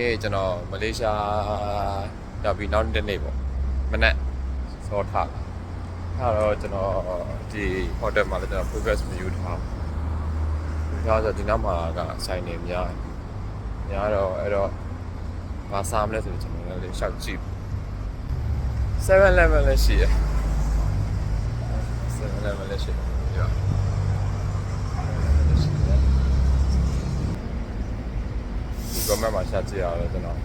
ဒီကျွန်တော်မလေးရှားရောက်ပြီးနောက်တစ်နေ့ပေါ့မနက်စောထားထားတော့ကျွန်တော်ဒီဟိုတယ်မှာလည်းကျွန်တော် progress မယူထားဘူးဒါဆိုဒီနောက်မှာကဆိုင်နေများများတော့အဲ့တော့မစားမလဲဆိုတော့ကျွန်တော်လည်းရှောက်ကြည့်7 level လည်းရှိရ7 level လည်းရှိရ ဒီကမမှာရှာကြည့်ရတော့ကျွန်တော်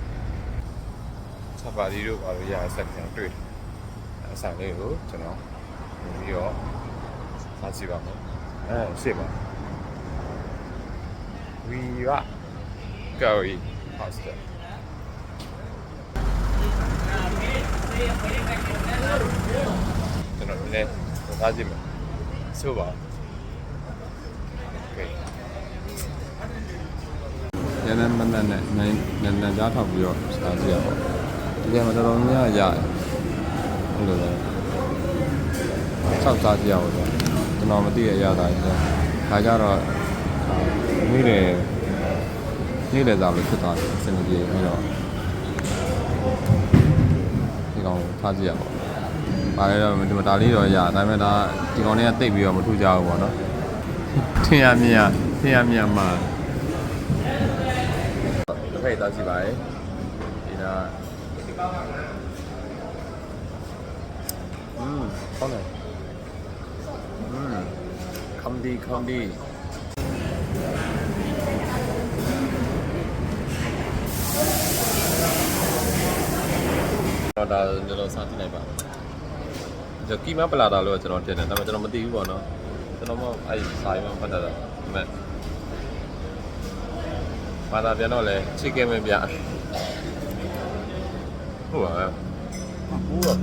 ချက်ပါလီတို့ဘာလို့ရဆက်ပြန်တွေ့တယ်အဆိုင်လေးကိုကျွန်တော်ပြီးတော့စားကြည့်ပါမယ်အဲရှေ့ပါဝီဝကာရီဟော့စတာကျွန်တော်လည်းစားကြည့်မယ်ဆိုပါ ရန်နမနက်နဲ့နိုင်နန်နန်ကြားထောက်ပြီးတော့စားကြည့်ရပါဒီကမှာတော်တော်များများရတယ်အဲ့လိုလေဆောက်စားကြည့်ရပါတော့ကျွန်တော်မသိရရတာကြီးဆိုဒါကြတော့နေ့လေနေ့လေသားလို့ဖြစ်သွားတယ်အစင်ပြေပြီးတော့ဒီကောင်ထားကြည့်ရပါပါလေတော့ဒီမှာဒါလေးတော့ရဒါပေမဲ့ဒါဒီကောင်လေးကတိတ်ပြီးတော့မထူကြဘူးပေါ့နော်ထင်ရမြင်ရထင်ရမြင်မှာတစ် ဖက်တောက်ကြည့်ပါရဲ့ဒီနာอืมကောင်းတယ်อืมခမ်ဒီခမ်ဒီတော့ဒါကျွန်တော်စားကြည့်လိုက်ပါကျွန်တော်ကီမပလာတာလို့ကျွန်တော်တင်တယ်ဒါပေမဲ့ကျွန်တော်မသိဘူးပေါ့နော်ကျွန်တော်မအဲ့ဆိုင်မှာဖတ်တာဒါပေမဲ့ ဘာသာပြန်တော့လဲချစ်ခဲ့မပြဟုတ်ပါပဲဟုတ်ပါ